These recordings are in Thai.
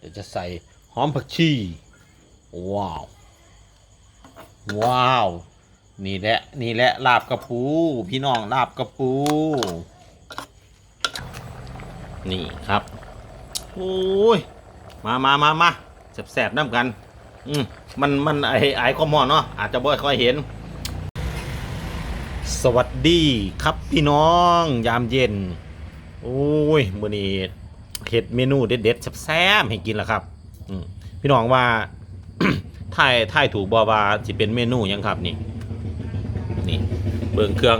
เดี๋ยวจะใส่หอมผักชี ว้าว ว้าว นี่แหละ นี่แหละ ลาบกระปู พี่น้องลาบกระปู นี่ครับ โอ้ย มามามามาแสบๆน้ำกัน อืมมันมันไอไอคอมอนเนาะ อาจจะบ่ค่อยเห็น สวัสดีครับพี่น้อง ยามเย็น โอ้ยมือนี้ เฮ็ดเมนูเด็ดๆแซ่บๆให้กินแล้วครับพี่น้องว่าถ่ายถ่ายถูกบ่ว่าสิเป็นเมนูยังครับนี่นี่เบิ่งเครื่อง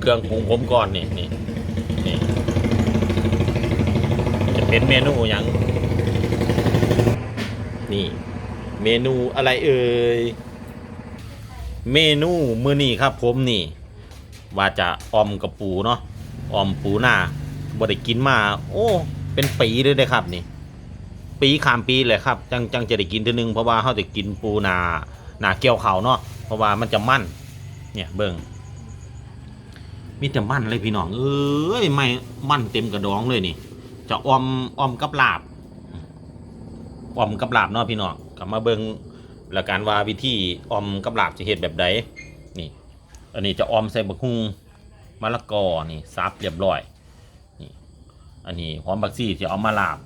เครื่องปรุงผมก่อนนี่นี่นี่จะเป็นเมนูยังนี่ เมนูอะไรเอ่ยเมนูมื้อนี้ครับ ผมนี่ ว่าจะออมกับปูเนาะออมปูหน้าบ่ได้กินมา โอ้ เป็นปีเลยเด้ครับนี่ ปีขามปีเลยครับ จังจังจะได้กินทีนึงเพราะว่าเขาจะกินปูนาหนาเกี่ยวเขาเนาะเพราะว่ามันจะมั่น เนี่ยเบิ่งมีแต่มั่นเลยพี่น้อง เอ้ยไม่มั่นเต็มกระดองเลยนี่ จะออมออมกับลาบออมกับลาบเนาะพี่น้องกลับมาเบิ่งแล้วการว่าวิธีออมกับลาบจะเฮ็ดแบบใดนี่ อันนี้จะออมใส่บักฮุงมะละกอนี่ซับเรียบร้อย อันนี้หอมบักซี่จะเอามาลาบ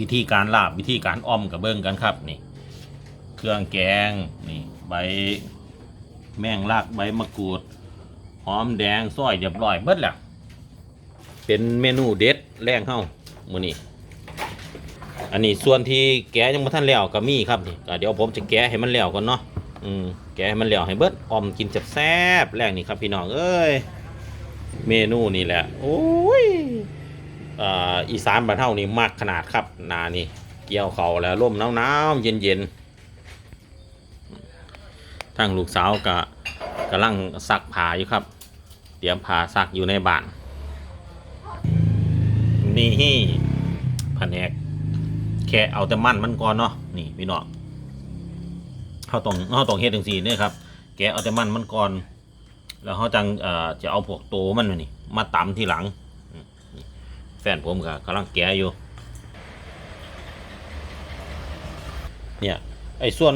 วิธีการลาบวิธีการอ้อมกับเบิ้งกันครับนี่ เครื่องแกงนี่ใบแมงลักใบมะกรูดหอมแดงซอยเรียบร้อยเบิดแล้วเป็นเมนูเด็ดแรงเข้ามือนี้อันนี้ส่วนที่แกะยังไม่ทันแล้วก็มีครับนี่เดี๋ยวผมจะแกะให้มันแล้วก่อนเนาะอืมแกะให้มันแล้วให้เบิดออมกินแซ่บๆแรงนี่ครับพี่น้องเอ้ย เมนูนี่แหละ โอ้ยอ,อีสานบ้านเฮานี่มากขนาดครับ นานี่ เกี่ยวเขาแล้วร่มหนาวๆเย็นๆทั้งลูกสาวกะกำลังซักผ้าอยู่ครับ เตรียมผ้าซักอยู่ในบ้าน นี่แผนกแค่เอาแต่มันมันก่อนเนาะนี่พี่น้องเขาต้องเขาต้องเฮ็ดจังซี่เนี่ยครับ แกเอาแต่มันมันก่อน แล้วเขาจังจะเอาพวกโตมันนี่ มาตำทีหลัง แฟนผมก็กำลังแกะอยู่ เนี่ย ไอ้ส่วน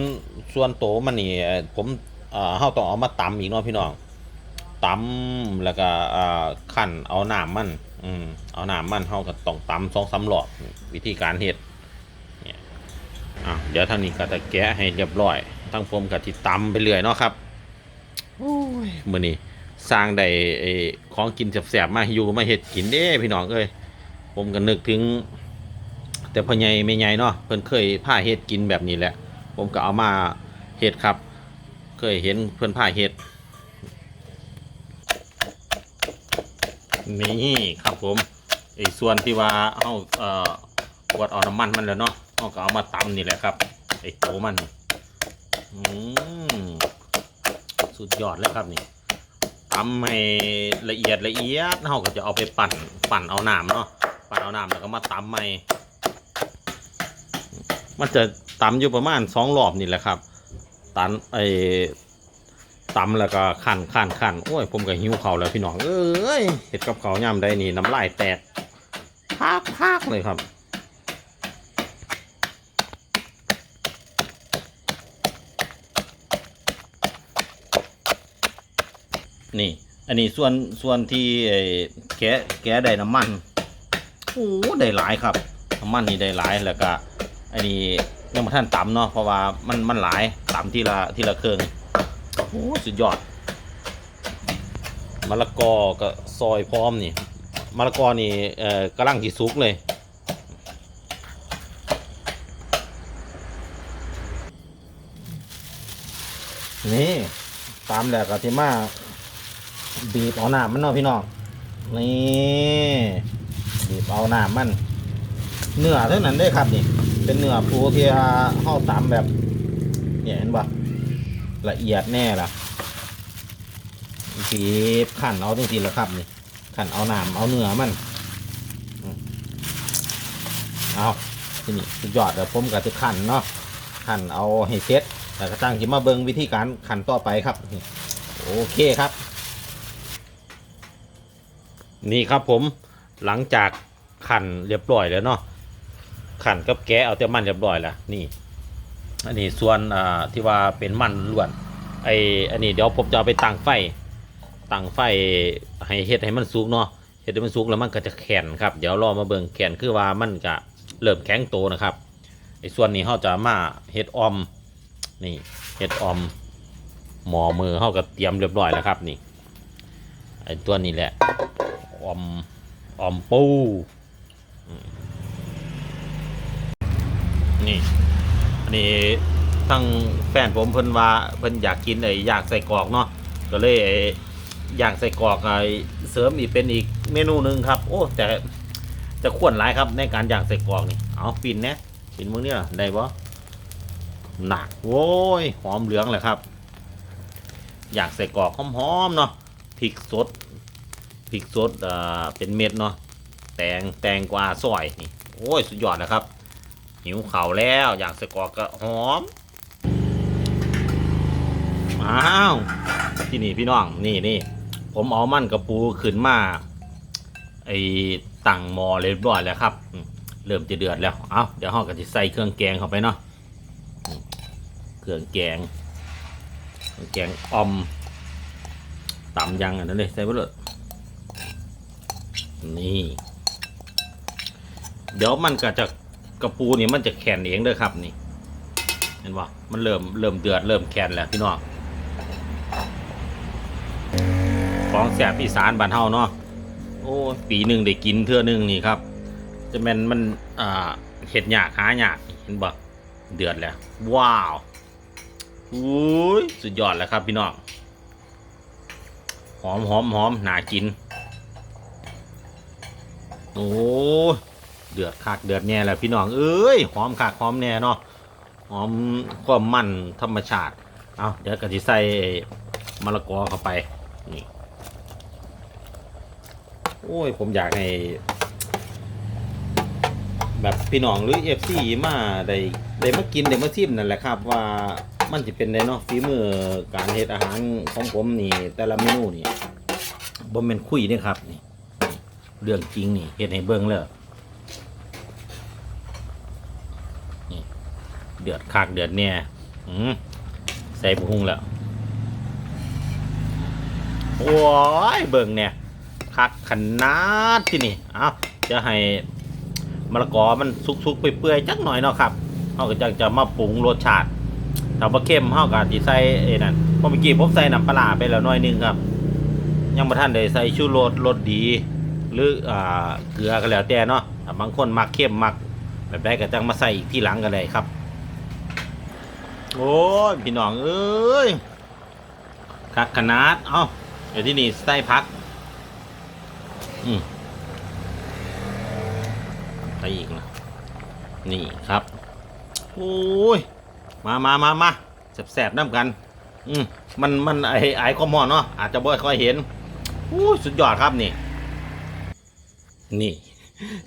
ส่วนโตมันนี่ ผมเอ่อเฮาต้องเอามาตำอีกเนาะพี่น้องตำแล้วก็เอ่อคั่นเอาน้ำมันอืมเอาน้ำมันเฮาก็ต้องตำสองสามรอบวิธีการเฮ็ดเนี่ยอะเดี๋ยวทางนี้ก็จะแกะให้เรียบร้อยทั้งผมก็ที่ตำไปเรื่อยเนาะครับ โอ้ยมื้อนี้สร้างได้ไอ้ของกินแซ่บๆมาให้อยู่มาเฮ็ดกินเด้พี่น้องเอ้ยผมก็นึกถึง แต่พ่อใหญ่แม่ใหญ่เนาะเพิ่นเคยพาเฮ็ดกินแบบนี้แหละ ผมก็เอามาเฮ็ดครับ เคยเห็นเพิ่นพาเฮ็ดนี่ครับผมไอ้ส่วนที่ว่าเฮาเอ่อวดเอาน้ำมันมันแล้วเนาะเฮาก็เอามาตำนี่แหละครับไอ้โตมันอืม สุดยอดเลยครับนี่ทำให้ละเอียดละเอียดเราก็จะเอาไปปั่นปั่นเอาน้ำเนาะปั่นเอาน้ำแล้วก็มาตำใหม่มันจะตำอยู่ประมาณสองรอบนี่แหละครับตันไอ้ตำแล้วก็ขันขันขันโอ้ยผมก็หิวเขาแล้วพี่น้องเอ้ยเห็ดกับเขาวยำได้นี่น้ำลายแตกพากพากเลยครับ นี่ อันนี้ส่วนส่วนที่แกะแกะได้น้ำมันโอ้ได้หลายครับน้ำมันนี่ได้หลายแล้วก็อันนี้ยังมาท่านตำเนาะเพราะว่ามันมันหลายตำทีละทีละเครื่องโอ้สุดยอดมะละกอก็ซอยพร้อมนี่มะละกอนี่เอ่อกำลังที่สุกเลยนี่ตามแหล้วก็ที่มา บีบเอาหนามมันเนาะพี่น้องนี่บีบเอาหนามมัน เนื้อเท่านั้นได้ครับนี่ เป็นเนื้อปูที่เข้าตามแบบเนี่ยเห็นปะละเอียดแน่ล่ะบีบขันเอาจริงๆแล้วครับนี่ขันเอาหนามเอาเนื้อมันเอาที่นี้สุดยอดเดี๋ยวผมก็จะขันเนาะขันเอาให้เซ็ตแล้วก็ตั้งจิมาเบิงวิธีการขันต่อไปครับ โอเคครับ นี่ครับผมหลังจากขันเรียบร้อยแล้วเนาะขันกับแกะเอาแต่มันเรียบร้อยแล้วนี่ อันนี้ส่วนอ่าที่ว่าเป็นมันล้วนไออันนี้เดี๋ยวผมจะเอาไปตั้งไฟตั้งไฟให้เฮ็ดให้มันสุกเนาะเฮ็ดให้มันสุกแล้วมันก็จะแข็งครับ เดี๋ยวรอมาเบิ่งแข็งคือว่ามันก็เริ่มแข็งโตนะครับไอส่วนนี้เขาจะมาเฮ็ดออมนี่เฮ็ดออมหมอมือเขาก็เตรียมเรียบร้อยแล้วครับนี่ไอตัวนี้แหละ อมออมปูนี่ อันนี้ทั้งแฟนผมเพิ่นว่าเพิ่นอยากกินไอ้อยากใส่กรอกเนาะก็เลยไอ้อยากใส่กรอกไอ้เสริมอีกเป็นอีกเมนูหนึ่งครับ โอ้แต่จะขวนหลายครับในการอยากใส่กรอกนี่เอาปินนี่ยปินมึงเนี่ยได้บ่หนักโว้ยหอมเหลืองเลยครับ อยากใส่กรอกหอมๆเนาะพริกสด ริกสดเอ่อเป็นเม็ดเนาะแตงแตงกวาซอยนี่โอ้ยสุดยอดนะครับ หิวเข่าแล้วอยากสกอกก็หอมอ้าวที่นี่พี่น้องนี่นี่ผมเอามันกระปูขึ้นมาไอ้ตั้งหมอเลยเรียบร้อยแล้วครับ เริ่มจะเดือดแล้วเอาเดี๋ยวห้องก็จะใส่เครื่องแกงเข้าไปเนาะเครื่องแกง แกงออมตำยังอันนั้นเลยใส่ไปเลย นี่ เดี๋ยวมันก็จะกระปูนี่มันจะแข็งเองเด้อครับนี่ เห็นป่มันเริ่มเริ่มเดือดเริ่มแข็งแล้วพี่น้องของแสบอีสานบ้านเฮาเนาะโอ้ปีหนึ่งได้กินเทื่อหนึงนี่ครับ จะแม่นมันอ่าเห็ดหยากหายากเห็นบ่เดือดแล้ว ว้าวอุ้ยสุดยอดแล้วครับพี่น้องหอมหอมหอมหนากิน โอ้เดือดคักเดือดแน่แหล้วพี่น้องเอ้ยหอมคักหอมแน่เนาะหอมความมันธรรมชาติเอาเดี๋ยวกะทิใส่มะละกอเข้าไปนี่โอ้ยผมอยากให้ แบบพี่น้องหรือเอฟซีมาได้ได้มากินได้มาชิมนั่นแหละครับว่ามันจะเป็นไดเนาะฝีมือการเฮ็ดอาหารของผมนี่ แต่ละเมนูนี่บ่แม่นคุยเด้ครับนี่ เรื่องจริงนี่เฮ็ดให้เบิ่งเลยเดือดคักเดือดเนี่ยอืมใส่บุ้งแล้วโอ้ยเบิ่งเนี่ยคักขนาดที่นี่เอาจะให้มะละกอมันสุกๆไปเปื่อยๆจักหน่อยเนาะครับเขาก็จะจะมาปรุงรสชาติถ้าบ่เข้มเขาก็สิใส่ไอ้นั่นเพราะเมื่อกี้ผมใส่น้ำปลาไปแล้วหน่อยนึงครับ ยังบ่ทันได้ใส่ชูรสรสดี หรืออเกลือก็แล้วแต่เนาะบางคนมักเข้มมัก แบบใดก็จังมาใส่อีกที่หลังก็ได้ครับ โอ้ยพี่น้องเอ้ยคักขนาด เอ้าเดี๋ยวที่นี่ใส่พัก อืมใส่อีกนะนี่ครับ โอ้ย มามามามาแสบๆน้ำกัน อืมมันมันไอไอคอมมอนเนาะอาจจะบ่ค่อยเห็นโอ้สุดยอดครับนี่ นี่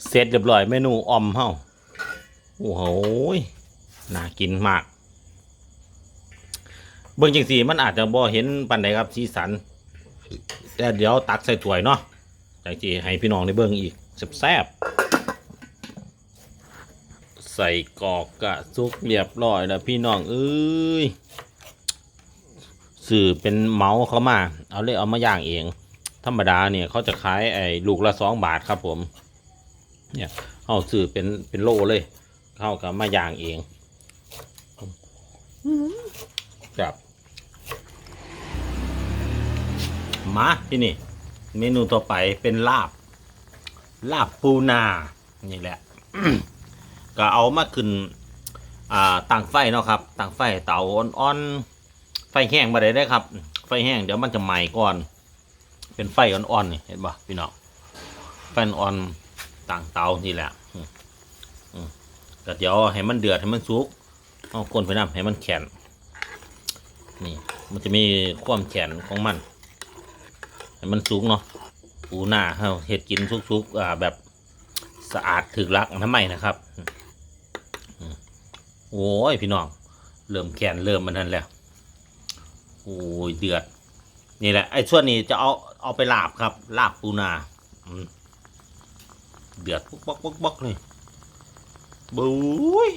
เสร็จเรียบร้อยเมนูออมเฮาโอ้โหน่ากินมาก เบิ่งจังสีมันอาจจะบ่เห็นปันใดครับสีสัน แต่เดี๋ยวตักใส่ถ้วยเนาะจังสีให้พี่น้องได้เบิ่งอีกแซ่บใส่กรอกกะซุกเรียบร้อยแล้วพี่น้องเอ้ยสื่อเป็นเมาส์เขามา เอาเลยเอามาย่างเอง ธรรมดาเนี่ยเขาจะขายไอ้ลูกละสองบาทครับผม เนี่ยเอาสื่อเป็นเป็นโลเลย เข้ากับมาย่างเองครับมาที่นี่ เมนูต่อไปเป็นลาบ ลาบปูนา นี่แหละ ก็เอามาขึ้น อ่าตั้งไฟเนาะครับตั้งไฟเตาอ่อนๆไฟแห้งมาได้ได้ครับ ไฟแห้งเดี๋ยวมันจะไหม้ก่อน เป็นไฟอ่อนๆนี่เห็นปะพี่น้องไฟอ่อนต่างเตานี่แหละก็เดี๋ยวให้มันเดือดให้มันสุกเอาคนไปน้ำให้มันแข็งนี่ มันจะมีความแข็งของมัน ให้มันสุกเนาะปูหน้าเฮาเห็ดกินสุกๆอ่าแบบสะอาดถึกลักทำไมนะครับโอ้ยพี่น้องเริ่มแข็งเริ่มมันนั่นแล้วโอ้ยเดือดนี่แหละไอ้ส่วนนี้จะเอา เอาไปลาบครับ ลาบปูนาเดือดปุ๊กป๊อกปุ๊กป๊อกเลยบุ้ย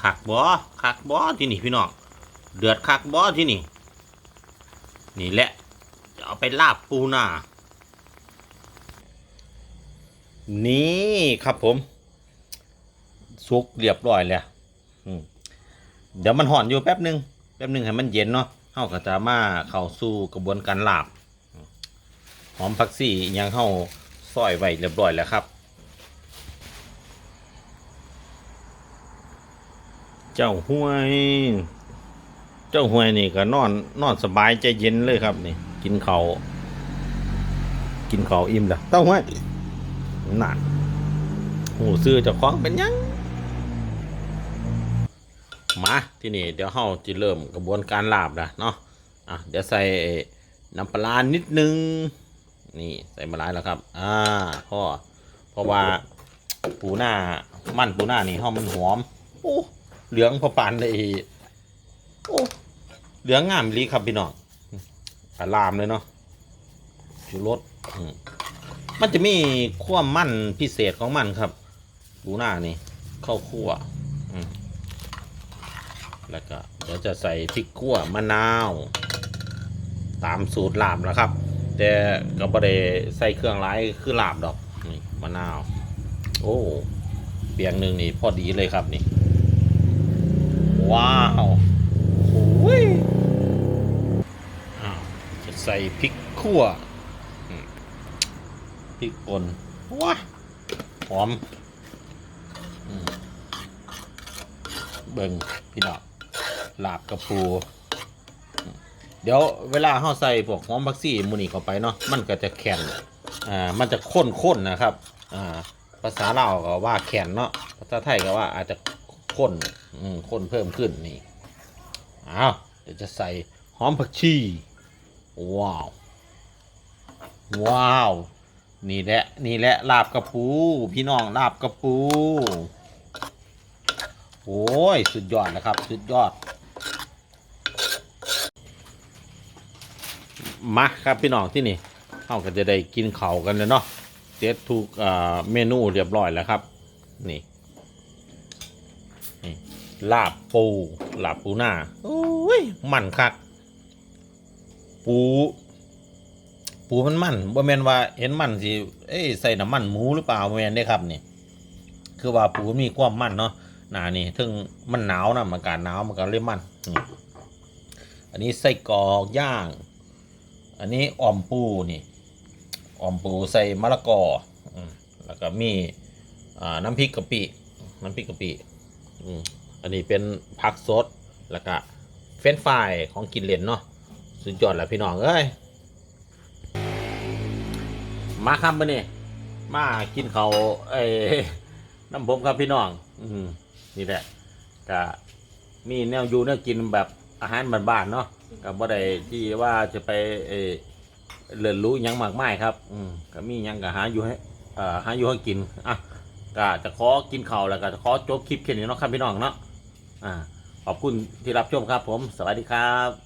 คักบ่คักบ่ที่นี่พี่น้องเดือดคักบ่ที่นี่ นี่แหละจะเอาไปลาบปูนานี่ครับผมสุกเรียบร้อยแล้วเดี๋ยวมันห่อนอยู่แป๊บหนึ่งแป๊บหนึ่งให้มันเย็นเนาะเฮาก็จะมาเข้าสู่กระบวนการลาบ หอมผักซี่ยังเฮาซอยไว้เรียบร้อยแล้วครับ เจ้าห้วย เจ้าห้วยนี่ก็นอนนอนสบายใจเย็นเลยครับนี่กินเขากินเขาอิ่มแล้วเต้าห้วยนั่นหูซื้อจะคล้องเป็นยังมาที่นี่เดี๋ยวเฮาจะเริ่มกระบวนการลาบนะเนาะอะเดี๋ยวใส่น้ำปลาร้านิดนึง นี่ใส่มาหลายแล้วครับ อ่าพ่อเพราะว่าปูหน้ามันปูหน้านี่เฮามันหอม โอ้เหลืองพอปานเลยโอ้เหลืองงามลีครับพี่น้องอารามเลยเนาะชูรสมันจะมีความมันพิเศษของมันครับปูหน้านี่ข้าวคั่วแล้วก็เดี๋ยวจะใส่พริกขั่วมะนาว ตามสูตรลาบแล้วครับ แต่ก็บ่ได้ใส่เครื่องร้ายคือลาบดอกนี่มะนาว โอ้เปียงหนึ่งนี่พอดีเลยครับนี่ ว้าวโอ้ยอ้าวจะใส่พริกขั่วพริกป่นว้าหอมอืมเบิ่งพี่น้องลาบกระปู เดี๋ยวเวลาเราใส่พวกหอมผักซี่มูนี่เข้าไปเนาะมันก็จะแข็งอ่ามันจะข้นๆนนะครับอ่าภาษาลาวก็ว่าแข็งเนาะภาษาไทยก็ว่าอาจจะข้นอืมข้นเพิ่มขึ้นนี่อ้าวเดี๋ยวจะใส่หอมผักชีว้าวว้าว นี่แหละนี่แหละลาบกระปู พี่น้องลาบกระปู โอ้ย สุดยอดนะครับ สุดยอด มาครับพี่น้องที่นี่เราก็จะได้กินเขากันเลยเนาะเจ็ดทุกเมนูเรียบร้อยแล้วครับ นี่นลาบปูลาบปูหน้าโอ้ยมันคักปู ปูมันมันบ่แมนว่าเห็นมันสิเอ้ยใส่น้ำมันหมูหรือเปล่าบ่แมนได้ครับนี่คือว่าปูมีความมันเนาะหนานี่ถึงมันหนาวนะมันกาศหนาวมันก็เลยมันอันนี้ไส้กรอกย่าง อันนี้ออมปูนี่ออมปูใส่มะละกอแล้วก็มีน้ำพริกกะปิน้ำพริกกะปิอันนี้เป็นผักสดแล้วก็เฟรนฟรายของกินเล่นเนาะสุดยอดแหละพี่น้องเอ้ยมาครับมาเนี่มากินเขาวเอ้น้ำผมครับพี่น้อง อืมนี่แหละก็มีแนวอยู่แนวกินแบบอาหารบ้านๆเนาะ กับบ่ได้ที่ว่าจะไปเออเรียนรู้ยังมากมายครับ อืมก็มียังก็หาอยู่ให้อ่าหาอยู่ให้กินอะก็จะขอกินข้าวแล้วก็จะขอจบคลิปแค่นี้เนาะครับพี่น้องเนาะอ่าขอบคุณที่รับชมครับผม สวัสดีครับ